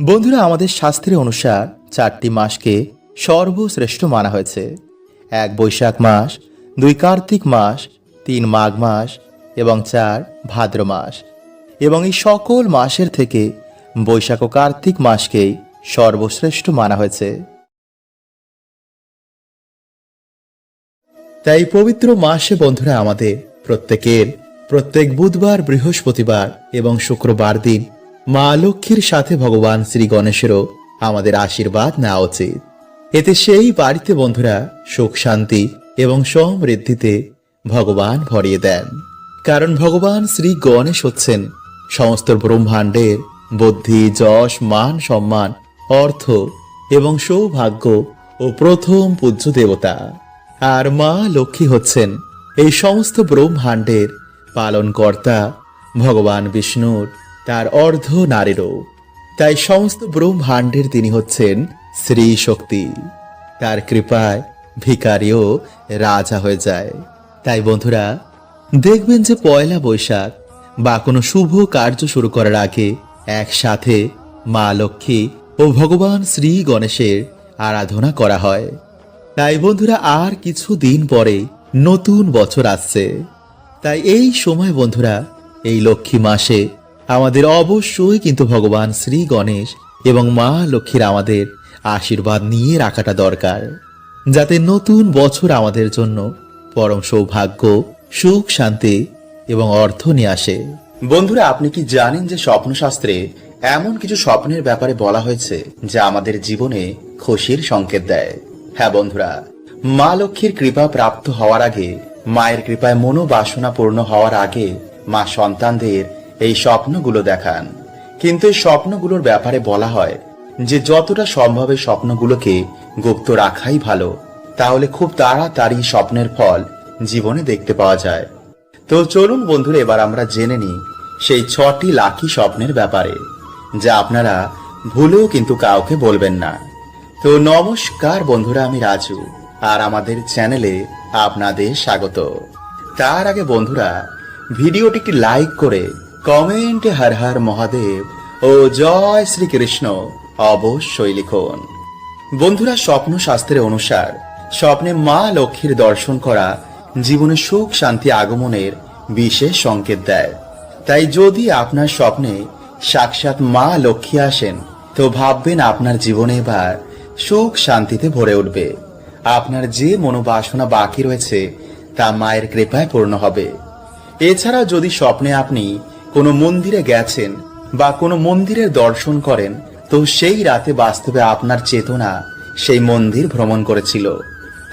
বন্ধুরা, আমাদের শাস্ত্রের অনুসার চারটি মাসকে সর্বশ্রেষ্ঠ মানা হয়েছে। এক বৈশাখ মাস, দুই কার্তিক মাস, তিন মাঘ মাস এবং চার ভাদ্র মাস। এবং এই সকল মাসের থেকে বৈশাখ ও কার্তিক মাসকেই সর্বশ্রেষ্ঠ মানা হয়েছে। তাই পবিত্র মাসে বন্ধুরা, আমাদের প্রত্যেকের প্রত্যেক বুধবার, বৃহস্পতিবার এবং শুক্রবার দিন মা লক্ষ্মীর সাথে ভগবান শ্রী গণেশেরও আমাদের আশীর্বাদ নেওয়া উচিত। এতে সেই বাড়িতে বন্ধুরা সুখ শান্তি এবং সমৃদ্ধিতে ভগবান ভরিয়ে দেন। কারণ ভগবান শ্রী গণেশ হচ্ছেন সমস্ত ব্রহ্মাণ্ডের বুদ্ধি, যশ, মান, সম্মান, অর্থ এবং সৌভাগ্য ও প্রথম পূজ্য দেবতা। আর মা লক্ষ্মী হচ্ছেন এই সমস্ত ব্রহ্মাণ্ডের পালনকর্তা ভগবান বিষ্ণুর তার অর্ধ নারীরও। তাই সমস্ত ব্রহ্মাণ্ডের তিনি হচ্ছেন শ্রী শক্তি তার কৃপায় ভিকারিও রাজা হয়ে যায়। তাই বন্ধুরা, দেখবেন যে পয়লা বৈশাখ বা কোনো শুভ কার্য শুরু করার আগে একসাথে মা লক্ষ্মী ও ভগবান শ্রী গণেশের আরাধনা করা হয়। তাই বন্ধুরা, আর কিছু দিন পরে নতুন বছর আসছে। তাই এই সময় বন্ধুরা, এই লক্ষ্মী মাসে আমাদের অবশ্যই কিন্তু ভগবান শ্রী গণেশ এবং মা লক্ষ্মীর আমাদের আশীর্বাদ নিয়ে রাখাটা দরকার। যাতে নতুন বছর আমাদের জন্য পরম সৌভাগ্য, সুখ, শান্তি এবং অর্থ নিয়ে আসে। বন্ধুরা, আপনি কি জানেন যে স্বপ্নশাস্ত্রে এমন কিছু স্বপ্নের ব্যাপারে বলা হয়েছে যা আমাদের জীবনে খুশির সংকেত দেয়? হ্যাঁ বন্ধুরা, মা লক্ষ্মীর কৃপা প্রাপ্ত হওয়ার আগে, মায়ের কৃপায় মনোবাসনা পূর্ণ হওয়ার আগে মা সন্তানদের এই স্বপ্নগুলো দেখান। কিন্তু এই স্বপ্নগুলোর ব্যাপারে বলা হয় যে, যতটা সম্ভব স্বপ্নগুলোকে গুপ্ত রাখাই ভালো। তাহলে খুব তাড়াতাড়ি স্বপ্নের ফল জীবনে দেখতে পাওয়া যায়। তো চলুন বন্ধুরা, এবার আমরা জেনে নিই সেই ছটি লাকি স্বপ্নের ব্যাপারে, যা আপনারা ভুলেও কিন্তু কাউকে বলবেন না। তো নমস্কার বন্ধুরা, আমি রাজু, আর আমাদের চ্যানেলে আপনাদের স্বাগত। তার আগে বন্ধুরা ভিডিওটি একটি লাইক করে কমেন্টে হর হর মহাদেব ও জয় শ্রীকৃষ্ণ অবশ্যই লিখুন। বন্ধুরা, স্বপ্ন শাস্ত্রের অনুসার, স্বপ্নে মা লক্ষ্মীর দর্শন করা জীবনে সুখ শান্তি আগমনের বিশেষ সংকেত দেয়। তাই যদি আপনার স্বপ্নে সাক্ষাৎ মা লক্ষ্মী আসেন, তো ভাববেন আপনার জীবনে এবার সুখ শান্তিতে ভরে উঠবে। আপনার যে মনোবাসনা বাকি রয়েছে, তা মায়ের কৃপায় পূর্ণ হবে। এছাড়া যদি স্বপ্নে আপনি কোনো মন্দিরে গেছেন বা কোনো মন্দিরের দর্শন করেন, তো সেই রাতে বাস্তবে আপনার চেতনা সেই মন্দির ভ্রমণ করেছিল।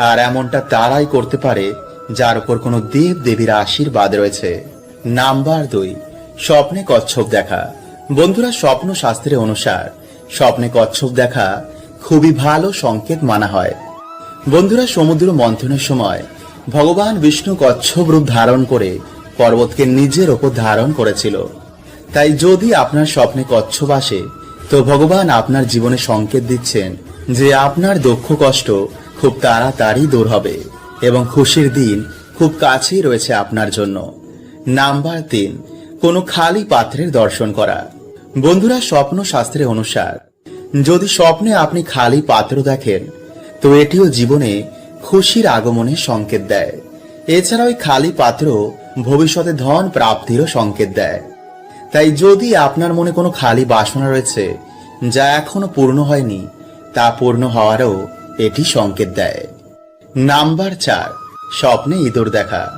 আর এমনটা তারাই করতে পারে, যার উপর কোনো দেব দেবীর আশীর্বাদ রয়েছে। নাম্বার দুই, স্বপ্নে কচ্ছপ দেখা। বন্ধুরা, স্বপ্ন শাস্ত্রের অনুসার, স্বপ্নে কচ্ছপ দেখা খুবই ভালো সংকেত মানা হয়। বন্ধুরা, সমুদ্র মন্থনের সময় ভগবান বিষ্ণু কচ্ছপ রূপ ধারণ করে পর্বতকে নিজের ওপর ধারণ করেছিল। তাই যদি আপনার স্বপ্নে কচ্ছপ আসে, তো ভগবান আপনার জীবনে সংকেত দিচ্ছেন যে আপনার দুঃখ কষ্ট খুব তাড়াতাড়ি দূর হবে এবং খুশির দিন খুব কাছেই রয়েছে আপনার জন্য। নাম্বার তিন, কোনো খালি পাত্রের দর্শন করা। বন্ধুরা, স্বপ্ন শাস্ত্রের অনুসার, যদি স্বপ্নে আপনি খালি পাত্র দেখেন, তো এটিও জীবনে খুশির আগমনের সংকেত দেয়। এছাড়া ওই খালি পাত্র ভবিষ্যতে ধন প্রাপ্তিরও সংকেত দেয়। তাই যদি আপনার মনে কোনো খালি বাসনা রয়েছে, যা এখনও পূর্ণ হয়নি, তা পূর্ণ হওয়ারও এটি সংকেত দেয়। নাম্বার চার, স্বপ্নে ইঁদুর দেখা।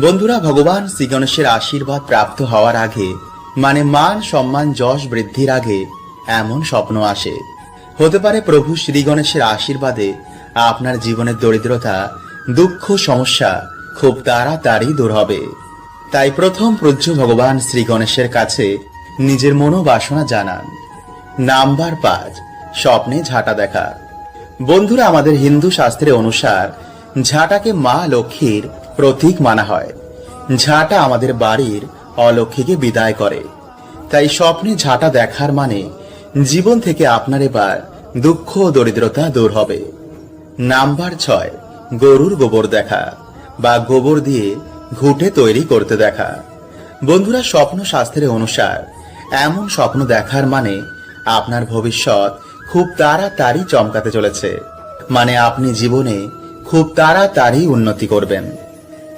বন্ধুরা, ভগবান শ্রী গণেশের আশীর্বাদ প্রাপ্ত হওয়ার আগে মানে মান সম্মান যশ বৃদ্ধির আগে, এমন স্বপ্ন আসে। হতে পারে প্রভু শ্রী গণেশের আশীর্বাদে আপনার জীবনের দরিদ্রতা, দুঃখ, সমস্যা খুব তাড়াতাড়ি দূর হবে। তাই প্রথম পূজ্য ভগবান শ্রী গণেশের কাছে নিজের মনোবাসনা জানান। নাম্বার পাঁচ, স্বপ্নে ঝাঁটা দেখা। বন্ধুরা, আমাদের হিন্দু শাস্ত্রে অনুসার ঝাঁটাকে মা লক্ষ্মীর প্রতীক মানা হয়। ঝাঁটা আমাদের বাড়ির অলক্ষ্মীকে বিদায় করে। তাই স্বপ্নে ঝাঁটা দেখার মানে জীবন থেকে আপনার এবার দুঃখ দরিদ্রতা দূর হবে। নাম্বার ছয়, গরুর গোবর দেখা। বা গোবর দিয়ে ঘুটে তৈরি করতে দেখা। বন্ধুরা, স্বপ্ন শাস্ত্রের অনুসার, এমন স্বপ্ন দেখার মানে আপনার ভবিষ্যৎ খুব তাড়াতাড়ি চমকাতে চলেছে। মানে আপনি জীবনে খুব তাড়াতাড়ি উন্নতি করবেন।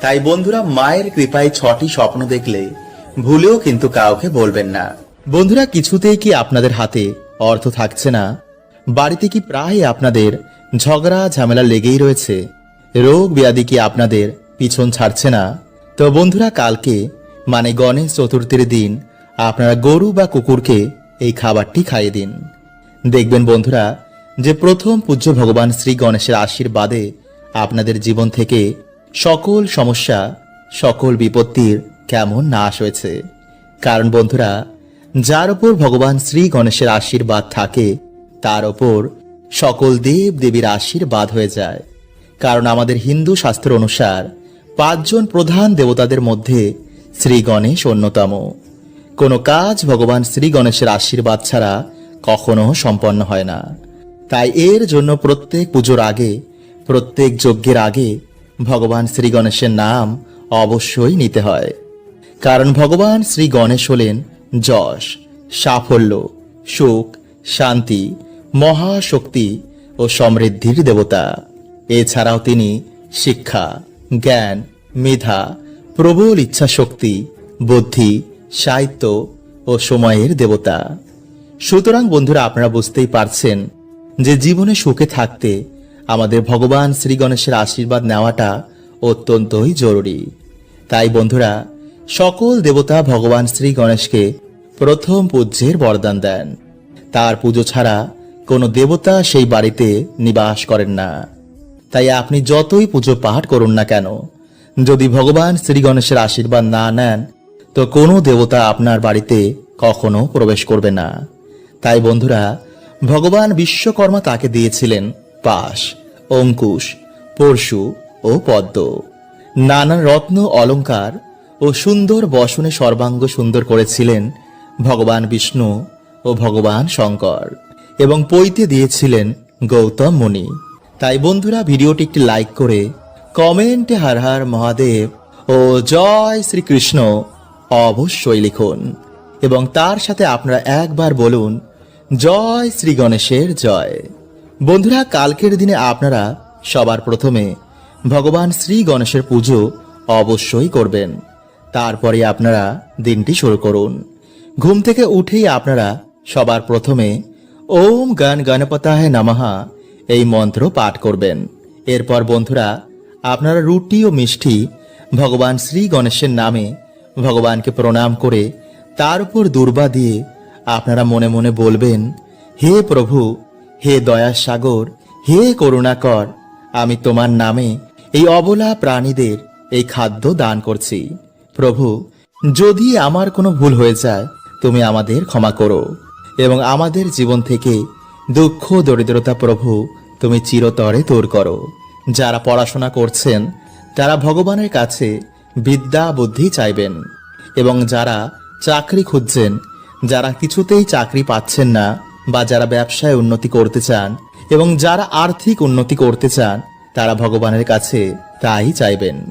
তাই বন্ধুরা, মায়ের কৃপায় ছটি স্বপ্ন দেখলে ভুলেও কিন্তু কাউকে বলবেন না। বন্ধুরা, কিছুতেই কি আপনাদের হাতে অর্থ থাকছে না? বাড়িতে কি প্রায় আপনাদের ঝগড়া ঝামেলা লেগেই রয়েছে? রোগ ব্যাধি কি আপনাদের পিছন ছাড়ছে না? তো বন্ধুরা, কালকে মানে গণেশ চতুর্থীর দিন আপনারা গরু বা কুকুরকে এই খাবারটি খাইয়ে দিন। দেখবেন বন্ধুরা, যে প্রথম পূজ্য ভগবান শ্রী গণেশের আশীর্বাদে আপনাদের জীবন থেকে সকল সমস্যা, সকল বিপত্তির কেমন নাশ হয়েছে। কারণ বন্ধুরা, যার ওপর ভগবান শ্রী গণেশের আশীর্বাদ থাকে, তার ওপর সকল দেব দেবীর আশীর্বাদ হয়ে যায়। কারণ আমাদের হিন্দু শাস্ত্র অনুসার পাঁচজন প্রধান দেবতাদের মধ্যে শ্রী গণেশ অন্যতম। কোনো কাজ ভগবান শ্রী গণেশের আশীর্বাদ ছাড়া কখনো সম্পন্ন হয় না। তাই এর জন্য প্রত্যেক পুজোর আগে, প্রত্যেক যজ্ঞের আগে ভগবান শ্রী গণেশের নাম অবশ্যই নিতে হয়। কারণ ভগবান শ্রী গণেশ হলেন যশ, সাফল্য, সুখ, শান্তি, মহাশক্তি ও সমৃদ্ধির দেবতা। এছাড়াও তিনি শিক্ষা, জ্ঞান, মেধা, প্রবল ইচ্ছাশক্তি, বুদ্ধি, সাহিত্য ও সময়ের দেবতা। সুতরাং বন্ধুরা, আপনারা বুঝতেই পারছেন যে জীবনে সুখে থাকতে আমাদের ভগবান শ্রী গণেশের আশীর্বাদ নেওয়াটা অত্যন্তই জরুরি। তাই বন্ধুরা, সকল দেবতা ভগবান শ্রী গণেশকে প্রথম পূজ্যের বরদান দেন। তার পুজো ছাড়া কোনো দেবতা সেই বাড়িতে নিবাস করেন না। তাই আপনি যতই পুজো পাঠ করুন না কেন, যদি ভগবান শ্রী গণেশের আশীর্বাদ না নেন, তো কোনো দেবতা আপনার বাড়িতে কখনো প্রবেশ করবে না। তাই বন্ধুরা, ভগবান বিশ্বকর্মা তাকে দিয়েছিলেন পাশ, অঙ্কুশ, পরশু ও পদ্ম। নানান রত্ন অলংকার ও সুন্দর বসনে সর্বাঙ্গ সুন্দর করেছিলেন ভগবান বিষ্ণু ও ভগবান শঙ্কর এবং পৈতে দিয়েছিলেন গৌতম মুনি। তাই বন্ধুরা ভিডিওটি একটি লাইক করে কমেন্টে হার হার মহাদেব ও জয় শ্রীকৃষ্ণ অবশ্যই লিখুন। এবং তার সাথে আপনারা একবার বলুন, জয় শ্রী গণেশের জয়। বন্ধুরা, কালকের দিনে আপনারা সবার প্রথমে ভগবান শ্রী গণেশের পুজো অবশ্যই করবেন। তারপরে আপনারা দিনটি শুরু করুন। ঘুম থেকে উঠেই আপনারা সবার প্রথমে ওম গান গণপতায় নামাহা এই মন্ত্র পাঠ করবেন। এরপর বন্ধুরা, আপনারা রুটি ও মিষ্টি ভগবান শ্রী গণেশের নামে ভগবানকে প্রণাম করে তার উপর দুর্বা দিয়ে আপনারা মনে মনে বলবেন, হে প্রভু, হে দয়া সাগর, হে করুণাকর, আমি তোমার নামে এই অবলা প্রাণীদের এই খাদ্য দান করছি। প্রভু, যদি আমার কোনো ভুল হয়ে যায়, তুমি আমাদের ক্ষমা করো এবং আমাদের জীবন থেকে দুঃখ দরিদ্রতা প্রভু, তুমি চিরতরে দূর করো। যারা পড়াশোনা করছেন, তারা ভগবানের কাছে বিদ্যা, বুদ্ধি চাইবেন। এবং যারা চাকরি খুঁজছেন, যারা কিছুতেই চাকরি পাচ্ছেন না, বা যারা ব্যবসায় উন্নতি করতে চান, এবং যারা আর্থিক উন্নতি করতে চান, তারা ভগবানের কাছে তাই চাইবেন।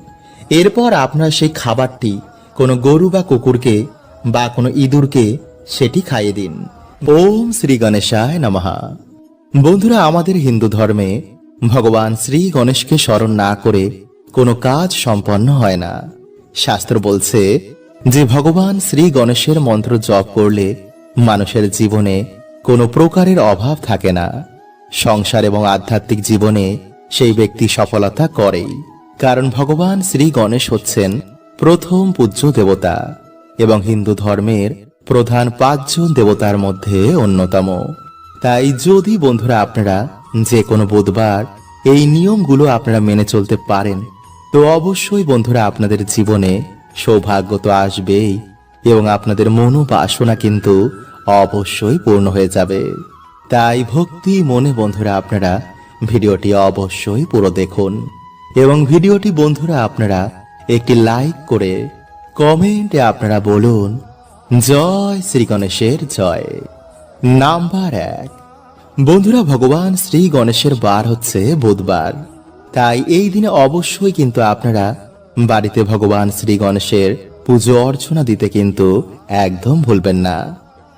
এরপর আপনার সেই খাবারটি কোনো গরু বা কুকুরকে বা কোনো ইঁদুরকে সেটি খাইয়ে দিন। ওম শ্রী গণেশায় নমঃ। বন্ধুরা, আমাদের হিন্দু ধর্মে ভগবান শ্রী গণেশকে স্মরণ না করে কোনো কাজ সম্পন্ন হয় না। শাস্ত্র বলছে যে, ভগবান শ্রী গণেশের মন্ত্র জপ করলে মানুষের জীবনে কোনো প্রকারের অভাব থাকে না। সংসার এবং আধ্যাত্মিক জীবনে সেই ব্যক্তি সফলতা করেই। কারণ ভগবান শ্রী গণেশ হচ্ছেন প্রথম পূজ্য দেবতা এবং হিন্দু ধর্মের প্রধান পাঁচজন দেবতার মধ্যে অন্যতম। তাই যদি বন্ধুরা আপনারা যে কোনো বুধবার এই নিয়মগুলো আপনারা মেনে চলতে পারেন, তো অবশ্যই বন্ধুরা আপনাদের জীবনে সৌভাগ্য তো আসবেই এবং আপনাদের মনোবাসনা কিন্তু অবশ্যই পূর্ণ হয়ে যাবে। তাই ভক্তি মনে বন্ধুরা আপনারা ভিডিওটি অবশ্যই পুরো দেখুন এবং ভিডিওটি বন্ধুরা আপনারা একটি লাইক করে কমেন্টে আপনারা বলুন জয় শ্রী গণেশের জয়। নাম্বার এক। বন্ধুরা, ভগবান শ্রী গণেশের বার হচ্ছে বুধবার। তাই এই দিনে অবশ্যই কিন্তু আপনারা বাড়িতে ভগবান শ্রী গণেশের পুজো অর্চনা দিতে কিন্তু একদম ভুলবেন না।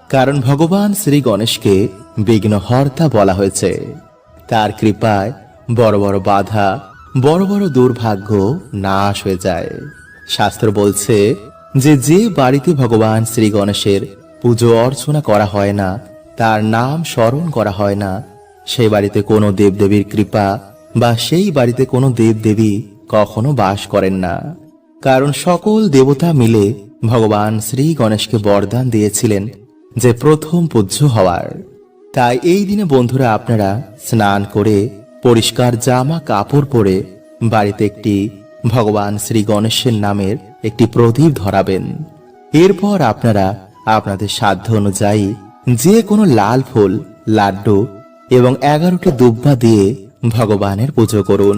কারণ ভগবান শ্রী গণেশকে বিঘ্নহর্তা বলা হয়েছে। তার কৃপায় বড় বড় বাধা, বড় বড় দুর্ভাগ্য নাশ হয়ে যায়। শাস্ত্র বলছে যে যে বাড়িতে ভগবান শ্রী গণেশের পুজো অর্চনা করা হয় না, তার নাম স্মরণ করা হয় না সেই বাড়িতে কোনো দেবদেবীর কৃপা বা সেই বাড়িতে কোনো দেবদেবী কখনো বাস করেন না। কারণ সকল দেবতা মিলে ভগবান শ্রী গণেশকে বরদান দিয়েছিলেন যে প্রথম পূজ্য হওয়ার। তাই এই দিনে বন্ধুরা আপনারা স্নান করে পরিষ্কার জামা কাপড় পরে বাড়িতে একটি ভগবান শ্রী গণেশের নামের একটি প্রদীপ ধরাবেন। এরপর আপনারা আপনাদের সাধ্য অনুযায়ী যে কোনো লাল ফুল, লাড্ডু এবং এগারোটি দুব্বা দিয়ে ভগবানের পুজো করুন।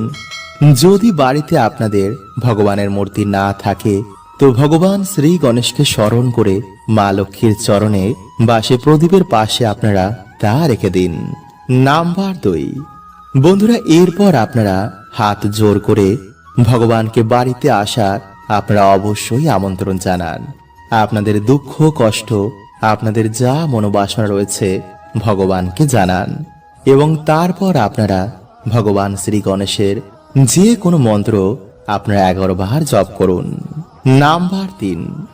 যদি বাড়িতে আপনাদের ভগবানের মূর্তি না থাকে, তো ভগবান শ্রী গণেশকে স্মরণ করে মা লক্ষ্মীর চরণে বা সে প্রদীপের পাশে আপনারা তা রেখে দিন। নাম্বার দুই। বন্ধুরা, এরপর আপনারা হাত জোর করে ভগবানকে বাড়িতে আসার আপনারা অবশ্যই আমন্ত্রণ জানান। আপনাদের দুঃখ, কষ্ট, আপনাদের যা মনোবাসনা রয়েছে ভগবানকে জানান। এবং তারপর আপনারা ভগবান শ্রী গণেশের যে কোনো মন্ত্র আপনারা এগারো বার জপ করুন। নাম্বার তিন।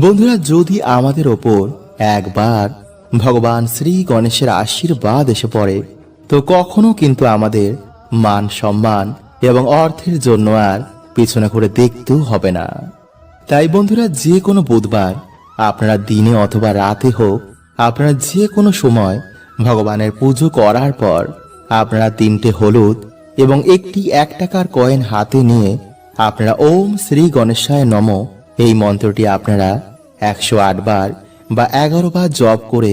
বন্ধুরা, যদি আমাদের ওপর একবার ভগবান শ্রী গণেশের আশীর্বাদ এসে পড়ে, তো কখনো কিন্তু আমাদের মান সম্মান এবং অর্থের জন্য আর পিছনে করে দেখতেও হবে না। তাই বন্ধুরা, যে কোনো বুধবার, আপনারা দিনে অথবা রাতে হোক, আপনারা যে কোনো সময় ভগবানের পুজো করার পর আপনারা তিনটে হলুদ এবং একটি এক টাকার কয়েন হাতে নিয়ে আপনারা ওম শ্রী গণেশায় নম এই মন্ত্রটি আপনারা একশো বার বা এগারো বার জপ করে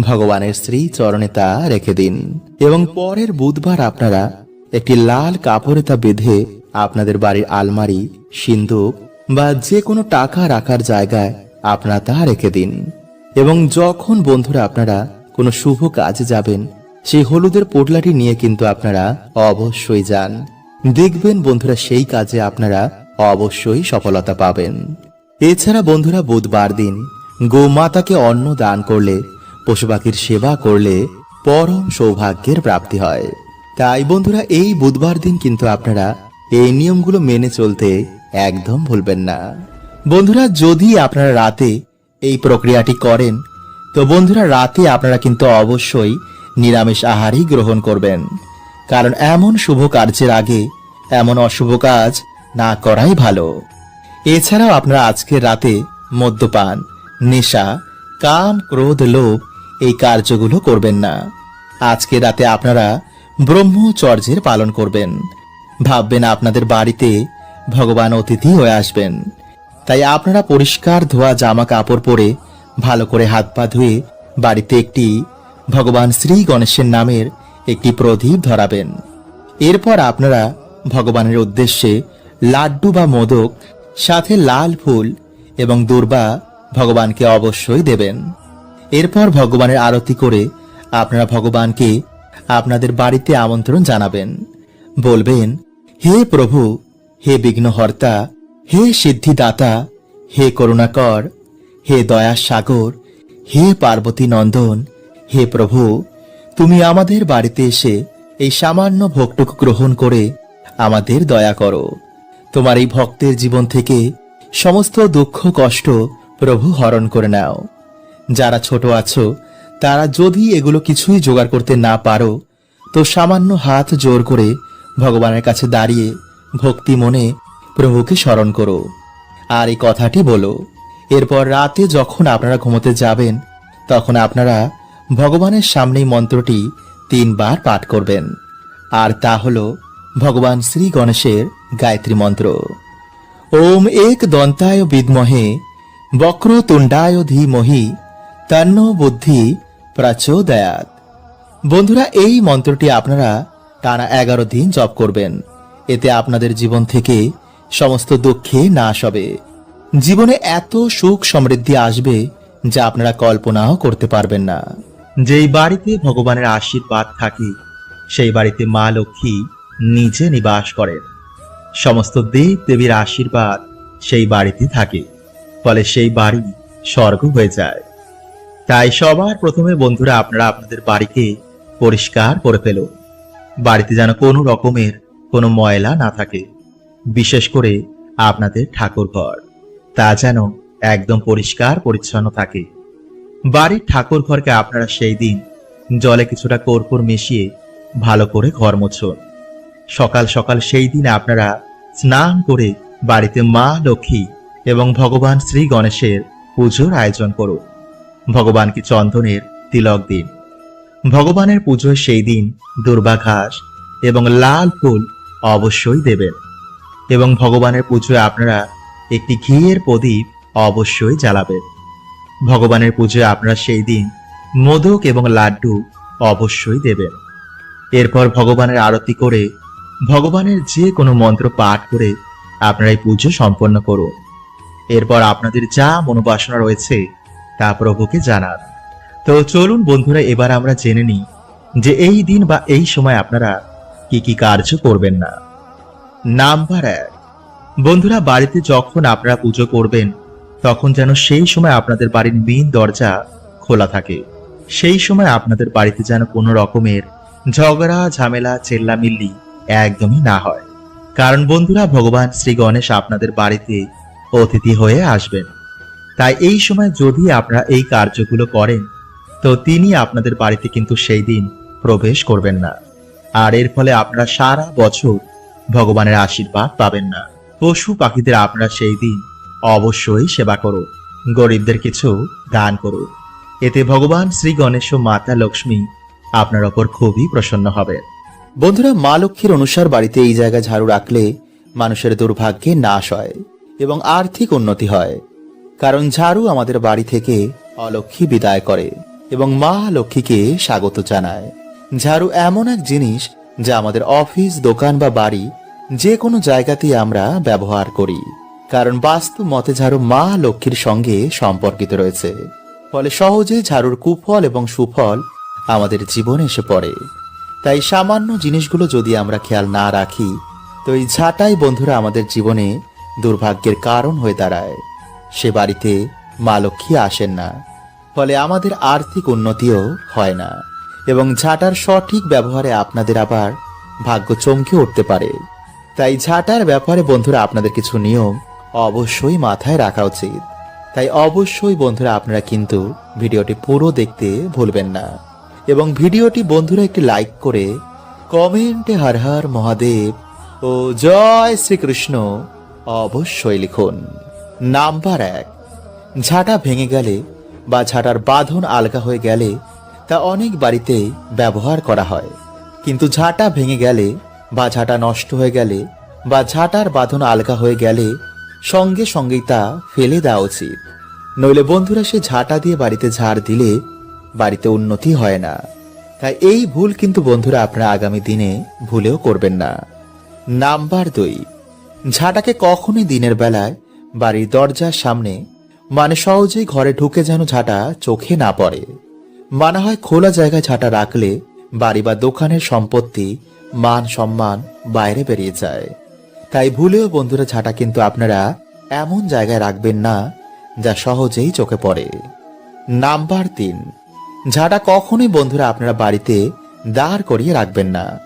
ভগবানের শ্রী চরণে তা রেখে দিন। এবং পরের বুধবার আপনারা একটি লাল কাপড়ে তা বেঁধে আপনাদের বাড়ির আলমারি, সিন্দুক বা যে কোনো টাকা রাখার জায়গায় আপনারা তা রেখে দিন। এবং যখন বন্ধুরা আপনারা কোনো শুভ কাজে যাবেন, সেই হলুদের পোটলাটি নিয়ে কিন্তু আপনারা অবশ্যই যান। দেখবেন বন্ধুরা সেই কাজে আপনারা অবশ্যই সফলতা পাবেন। এছাড়া বন্ধুরা বুধবার দিন গোমাতাকে অন্ন দান করলে, পশু পাখির সেবা করলে পরম সৌভাগ্যের প্রাপ্তি হয়। তাই বন্ধুরা, এই বুধবার দিন কিন্তু আপনারা এই নিয়মগুলো মেনে চলতে একদম ভুলবেন না। বন্ধুরা, যদি আপনারা রাতে এই প্রক্রিয়াটি করেন, তো বন্ধুরা, রাতে আপনারা কিন্তু অবশ্যই নিরামিষ আহারই গ্রহণ করবেন। কারণ এমন শুভ কার্যের আগে এমন অশুভ কাজ না করাই ভালো। এছাড়াও আপনারা আজকের রাতে মদ্যপান, নেশা, কাম, ক্রোধ, লোভ এই কার্যগুলো করবেন না। আজকে রাতে আপনারা ব্রহ্মচর্যের পালন করবেন। ভাববেন আপনাদের বাড়িতে ভগবান অতিথি হয়ে আসবেন। তাই আপনারা পরিষ্কার ধোয়া জামা কাপড় পরে ভালো করে হাত পা ধুয়ে বাড়িতে একটি ভগবান শ্রী গণেশের নামের একটি প্রদীপ ধরাবেন। এরপর আপনারা ভগবানের উদ্দেশ্যে লাড্ডু বা মোদক, সাথে লাল ফুল এবং দুর্বা ভগবানকে অবশ্যই দেবেন। এরপর ভগবানের আরতি করে আপনারা ভগবানকে আপনাদের বাড়িতে আমন্ত্রণ জানাবেন। বলবেন, হে প্রভু, হে বিঘ্নহর্তা, হে সিদ্ধিদাতা, হে করুণাকর, হে দয়া সাগর হে পার্বতী নন্দন হে প্রভু, তুমি আমাদের বাড়িতে এসে এই সামান্য ভোগটুকু গ্রহণ করে আমাদের দয়া করো। তোমার এই ভক্তের জীবন থেকে সমস্ত দুঃখ কষ্ট প্রভু হরণ করে নাও। যারা ছোট আছো তারা যদি এগুলো কিছুই জোগাড় করতে না পারো, তো সামান্য হাত জোর করে ভগবানের কাছে দাঁড়িয়ে ভক্তি মনে প্রভুকে স্মরণ করো। আর এই কথাটি বলো, এরপর রাতে যখন আপনারা ঘুমোতে যাবেন, তখন আপনারা ভগবানের সামনেই মন্ত্রটি তিনবার পাঠ করবেন। আর তা হল ভগবান শ্রী গণেশের গায়ত্রী মন্ত্র। ওম এক দন্তায় বিদ্মহে, বক্রতুণ্ডায় ধীমহি, তন্ন বুদ্ধি প্রচোদয়াত বন্ধুরা, এই মন্ত্রটি আপনারা টানা এগারো দিন জপ করবেন। এতে আপনাদের জীবন থেকে সমস্ত দুঃখে নাশ হবে। জীবনে এত সুখ সমৃদ্ধি আসবে যা আপনারা কল্পনাও করতে পারবেন না। যেই বাড়িতে ভগবানের আশীর্বাদ থাকে, সেই বাড়িতে মা লক্ষ্মী নিজে নিবাস করেন। সমস্ত দেব দেবীর আশীর্বাদ সেই বাড়িতে থাকে, ফলে সেই বাড়ি স্বর্গ হয়ে যায়। তাই সবার প্রথমে বন্ধুরা আপনারা আপনাদের বাড়িকে পরিষ্কার করে ফেলুন বাড়িতে যেন কোনো রকমের কোনো ময়লা না থাকে। বিশেষ করে আপনাদের ঠাকুর ঘর তা যেন একদম পরিষ্কার পরিচ্ছন্ন থাকে। বাড়ির ঠাকুর ঘরকে আপনারা সেই দিন জলে কিছুটা কর্পূর মিশিয়ে ভালো করে ঘর মুছুন। সকাল সকাল সেই দিন আপনারা স্নান করে বাড়িতে মা লক্ষ্মী এবং ভগবান শ্রী গণেশের পুজোর আয়োজন করুন। ভগবানকে চন্দনের তিলক দিন। ভগবানের পুজোয় সেই দিন দুর্বা ঘাস এবং লাল ফুল অবশ্যই দেবেন এবং ভগবানের পুজোয় আপনারা একটি ঘিয়ের প্রদীপ অবশ্যই জ্বালাবেন। ভগবানের পুজোয় আপনারা সেই দিন মোদক এবং লাড্ডু অবশ্যই দেবেন। এরপর ভগবানের আরতি করে, ভগবানের যে কোনো মন্ত্র পাঠ করে আপনারা এই পুজো সম্পন্ন করুন। এরপর আপনাদের যা মনোবাসনা রয়েছে তা প্রভুকে জানান। তো চলুন বন্ধুরা, এবার আমরা জেনে নিই যে এই দিন বা এই সময় আপনারা কি কি কার্য করবেন না। নাম্বার এক, বন্ধুরা, বাড়িতে যখন আপনারা পুজো করবেন, তখন যেন সেই সময় আপনাদের বাড়ির মেইন দরজা খোলা থাকে। সেই সময় আপনাদের বাড়িতে যেন কোনো রকমের ঝগড়া, ঝামেলা, চেল্লামিল্লি একদমই না হয়। কারণ বন্ধুরা, ভগবান শ্রী গণেশ আপনাদের বাড়িতে অতিথি হয়ে আসবেন। তাই এই সময় যদি আপনারা এই কার্যগুলো করেন, তো তিনি আপনাদের বাড়িতে কিন্তু সেই দিন প্রবেশ করবেন না। আর এর ফলে আপনারা সারা বছর ভগবানের আশীর্বাদ পাবেন না। পশু পাখিদের আপনারা সেই দিন অবশ্যই সেবা করুন, গরিবদের কিছু দান করুন। এতে ভগবান শ্রী গণেশ ও মাতা লক্ষ্মী আপনার ওপর খুবই প্রসন্ন হবে বন্ধুরা, মা লক্ষ্মীর অনুসার বাড়িতে এই জায়গা ঝাড়ু রাখলে মানুষের দুর্ভাগ্যে নাশ হয় এবং আর্থিক উন্নতি হয়। কারণ ঝাড়ু আমাদের বাড়ি থেকে অলক্ষ্মী বিদায় করে এবং মা লক্ষ্মীকে স্বাগত জানায়। ঝাড়ু এমন এক জিনিস যা আমাদের অফিস, দোকান বা বাড়ি যে কোনো জায়গাতেই আমরা ব্যবহার করি, কারণ বাস্তু মতে ঝাড়ু মা লক্ষ্মীর সঙ্গে সম্পর্কিত রয়েছে। ফলে সহজে ঝাড়ুর কুফল এবং সুফল আমাদের জীবনে এসে পড়ে। তাই সামান্য জিনিসগুলো যদি আমরা খেয়াল না রাখি, তো এই ঝাঁটাই বন্ধুরা আমাদের জীবনে দুর্ভাগ্যের কারণ হয়ে দাঁড়ায়। সে বাড়িতে মা লক্ষ্মী আসেন না, ফলে আমাদের আর্থিক উন্নতিও হয় না এবং ঝাঁটার সঠিক ব্যবহারে আপনাদের আবার ভাগ্য চমকে উঠতে পারে। তাই ঝাঁটার ব্যাপারে বন্ধুরা আপনাদের কিছু নিয়ম অবশ্যই মাথায় রাখা উচিত। তাই অবশ্যই বন্ধুরা আপনারা কিন্তু ভিডিওটি পুরো দেখতে ভুলবেন না এবং ভিডিওটি বন্ধুরা একটি লাইক করে কমেন্টে হর হর মহাদেব ও জয় শ্রীকৃষ্ণ অবশ্যই লিখুন। নাম্বার এক। ঝাঁটা ভেঙে গেলে বা ঝাঁটার বাঁধন আলগা হয়ে গেলে তা অনেক বাড়িতেই ব্যবহার করা হয়। কিন্তু ঝাঁটা ভেঙে গেলে বা ঝাঁটা নষ্ট হয়ে গেলে বা ঝাঁটার বাঁধন আলগা হয়ে গেলে সঙ্গে সঙ্গেই তা ফেলে দেওয়া উচিত। নইলে বন্ধুরা সে ঝাঁটা দিয়ে বাড়িতে ঝাড় দিলে বাড়িতে উন্নতি হয় না। তাই এই ভুল কিন্তু বন্ধুরা আপনারা আগামী দিনে ভুলেও করবেন না। নাম্বার দুই। ঝাঁটাকে কখনোই দিনের বেলায় বাড়ির দরজার সামনে মানে সহজেই ঘরে ঢুকে যেন ঝাঁটা চোখে না পড়ে। মানা হয় খোলা জায়গায় ঝাঁটা রাখলে বাড়ি বা দোকানের সম্পত্তি মান সম্মান বাইরে বেরিয়ে যায়। তাই ভুলেও বন্ধুরা ঝাঁটা কিন্তু আপনারা এমন জায়গায় রাখবেন না যা সহজেই চোখে পড়ে। নাম্বার তিন, ঝাঁটা কখনোই বন্ধুরা আপনারা বাড়িতে দাঁড় করিয়ে রাখবেন না।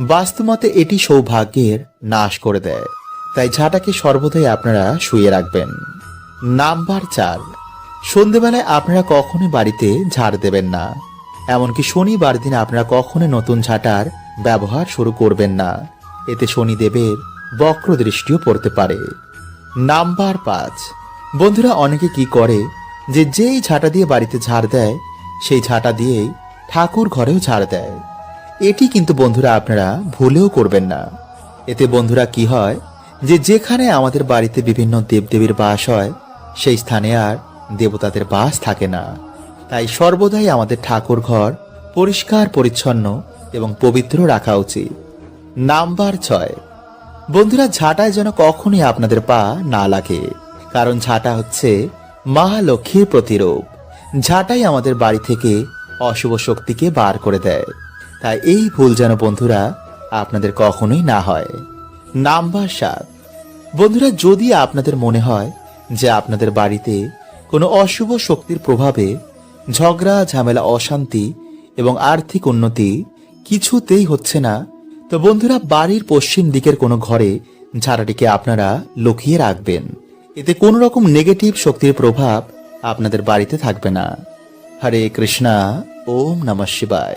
বাস্তুমতে এটি সৌভাগ্যের নাশ করে দেয়। তাই ঝাঁটাকে সর্বদাই আপনারা শুয়ে রাখবেন। নাম্বার চার। সন্ধেবেলায় আপনারা কখনোই বাড়িতে ঝাড় দেবেন না। এমনকি শনিবার দিন আপনারা কখনোই নতুন ঝাঁটার ব্যবহার শুরু করবেন না। এতে শনিদেবের বক্র দৃষ্টিও পড়তে পারে। নাম্বার পাঁচ। বন্ধুরা, অনেকে কি করে যে যেই ঝাঁটা দিয়ে বাড়িতে ঝাড় দেয়, সেই ঝাঁটা দিয়েই ঠাকুর ঘরেও ঝাড় দেয়। এটি কিন্তু বন্ধুরা আপনারা ভুলেও করবেন না। এতে বন্ধুরা কি হয় যে যেখানে আমাদের বাড়িতে বিভিন্ন দেবদেবীর বাস হয়, সেই স্থানে আর দেবতাদের বাস থাকে না। তাই সর্বদাই আমাদের ঠাকুর ঘর পরিষ্কার, পরিচ্ছন্ন এবং পবিত্র রাখা উচিত। নাম্বার ছয়। বন্ধুরা, ঝাঁটায় যেন কখনই আপনাদের পা না লাগে, কারণ ঝাঁটা হচ্ছে মা লক্ষ্মীর প্রতিরূপ। ঝাঁটাই আমাদের বাড়ি থেকে অশুভ শক্তিকে বার করে দেয়। তাই এই ভুল যেন বন্ধুরা আপনাদের কখনোই না হয়। নাম্বার সাত। বন্ধুরা, যদি আপনাদের মনে হয় যে আপনাদের বাড়িতে কোনো অশুভ শক্তির প্রভাবে ঝগড়া, ঝামেলা, অশান্তি এবং আর্থিক উন্নতি কিছুতেই হচ্ছে না, তো বন্ধুরা, বাড়ির পশ্চিম দিকের কোনো ঘরে ঝাড়াটিকে আপনারা লুকিয়ে রাখবেন। এতে কোনো রকম নেগেটিভ শক্তির প্রভাব আপনাদের বাড়িতে থাকবে না। হরে কৃষ্ণা, ওম নমঃ শিবায়।